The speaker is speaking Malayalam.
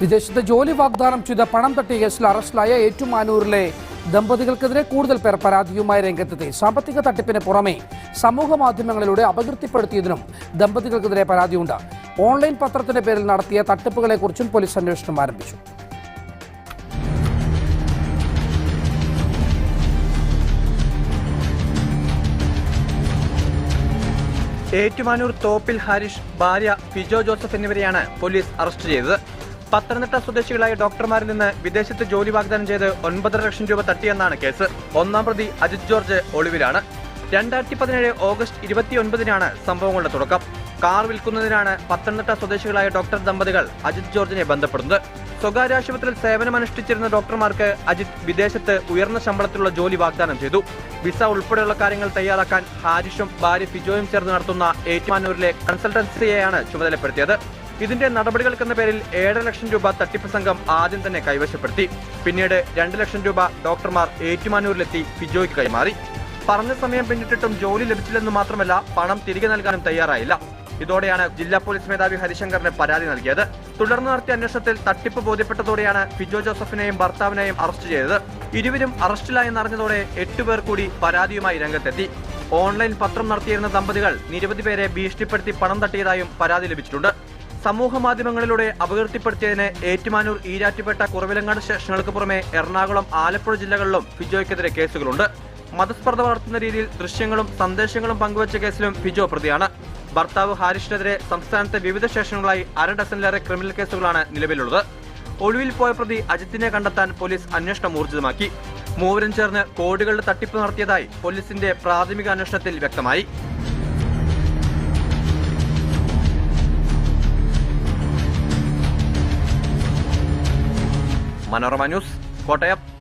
വിദേശത്ത് ജോലി വാഗ്ദാനം ചെയ്ത പണം തട്ടിയ കേസിൽ അറസ്റ്റിലായ ഏറ്റുമാനൂരിലെ ദമ്പതികൾക്കെതിരെ കൂടുതൽ പേർ പരാതിയുമായി രംഗത്തെത്തി. സാമ്പത്തിക തട്ടിപ്പിന് പുറമെ സമൂഹ മാധ്യമങ്ങളിലൂടെ അപകീർത്തിപ്പെടുത്തിയതിനും ദമ്പതികൾക്കെതിരെ പരാതിയുണ്ട്. ഓൺലൈൻ പത്രത്തിന്റെ പേരിൽ നടത്തിയ തട്ടിപ്പുകളെക്കുറിച്ചും പോലീസ് അന്വേഷണം ആരംഭിച്ചു. ഏറ്റുമാനൂർ തോപ്പിൽ ഹാരിഷ് ഭാര്യ ഫിജോ ജോസഫ് എന്നിവരെയാണ് പോലീസ് അറസ്റ്റ് ചെയ്തത്. പത്തനംതിട്ട സ്വദേശികളായ ഡോക്ടർമാരിൽ നിന്ന് വിദേശത്ത് ജോലി വാഗ്ദാനം ചെയ്ത് ഒൻപതര ലക്ഷം രൂപ തട്ടിയെന്നാണ് കേസ്. ഒന്നാം പ്രതി അജിത് ജോർജ് ഒളിവിലാണ്. രണ്ടായിരത്തി പതിനേഴ് ഓഗസ്റ്റ് ഇരുപത്തിയൊൻപതിനാണ് സംഭവങ്ങളുടെ തുടക്കം. കാർ വിൽക്കുന്നതിനാണ് പത്തനംതിട്ട സ്വദേശികളായ ഡോക്ടർ ദമ്പതികൾ അജിത് ജോർജിനെ ബന്ധപ്പെടുന്നത്. സ്വകാര്യ ആശുപത്രിയിൽ സേവനമനുഷ്ഠിച്ചിരുന്ന ഡോക്ടർമാർക്ക് അജിത് വിദേശത്ത് ഉയർന്ന ശമ്പളത്തിലുള്ള ജോലി വാഗ്ദാനം ചെയ്തു. വിസ ഉൾപ്പെടെയുള്ള കാര്യങ്ങൾ തയ്യാറാക്കാൻ ഹാരിഷും ഭാര്യ ഫിജോയും ചേർന്ന് നടത്തുന്ന ഏറ്റുമാനൂരിലെ കൺസൾട്ടൻസിയെയാണ് ചുമതലപ്പെടുത്തിയത്. ഇതിന്റെ നടപടികൾക്കെന്ന പേരിൽ ഏഴര ലക്ഷം രൂപ തട്ടിപ്പ് സംഘം ആദ്യം തന്നെ കൈവശപ്പെടുത്തി. പിന്നീട് രണ്ട് ലക്ഷം രൂപ ഡോക്ടർമാർ ഏറ്റുമാനൂരിലെത്തി ഫിജോയ്ക്ക് കൈമാറി. പറഞ്ഞ സമയം പിന്നിട്ടിട്ടും ജോലി ലഭിച്ചില്ലെന്ന് മാത്രമല്ല പണം തിരികെ നൽകാനും തയ്യാറായില്ല. ഇതോടെയാണ് ജില്ലാ പോലീസ് മേധാവി ഹരിശങ്കറിന് പരാതി നൽകിയത്. തുടർന്ന് നടത്തിയ അന്വേഷണത്തിൽ തട്ടിപ്പ് ബോധ്യപ്പെട്ടതോടെയാണ് ഫിജോ ജോസഫിനെയും ഭർത്താവിനെയും അറസ്റ്റ് ചെയ്തത്. ഇരുവരും അറസ്റ്റിലായെന്നറിഞ്ഞതോടെ എട്ടുപേർ കൂടി പരാതിയുമായി രംഗത്തെത്തി. ഓൺലൈൻ പത്രം നടത്തിയിരുന്ന ദമ്പതികൾ നിരവധി പേരെ ഭീഷണിപ്പെടുത്തി പണം തട്ടിയതായും പരാതി ലഭിച്ചിട്ടുണ്ട്. സമൂഹ മാധ്യമങ്ങളിലൂടെ അപകീർത്തിപ്പെടുത്തിയതിന് ഏറ്റുമാനൂർ ഈരാറ്റുപേട്ട കുറവിലങ്ങാട് സ്റ്റേഷനുകൾക്ക് പുറമെ എറണാകുളം ആലപ്പുഴ ജില്ലകളിലും ഫിജോയ്ക്കെതിരെ കേസുകളുണ്ട്. മതസ്പർദ്ധ വളർത്തുന്ന രീതിയിൽ ദൃശ്യങ്ങളും സന്ദേശങ്ങളും പങ്കുവച്ച കേസിലും ഫിജോ പ്രതിയാണ്. ഭർത്താവ് ഹാരിഷിനെതിരെ സംസ്ഥാനത്തെ വിവിധ സ്റ്റേഷനുകളായി അര ഡസനിലേറെ ക്രിമിനൽ കേസുകളാണ് നിലവിലുള്ളത്. ഒളിവിൽ പോയ പ്രതി അജിത്തിനെ കണ്ടെത്താൻ പോലീസ് അന്വേഷണം ഊർജിതമാക്കി. മൂവരും ചേർന്ന് കോടികളുടെ തട്ടിപ്പ് നടത്തിയതായി പോലീസിന്റെ പ്രാഥമിക അന്വേഷണത്തിൽ വ്യക്തമായി. മനോരമ ന്യൂസ് കോട്ടയം.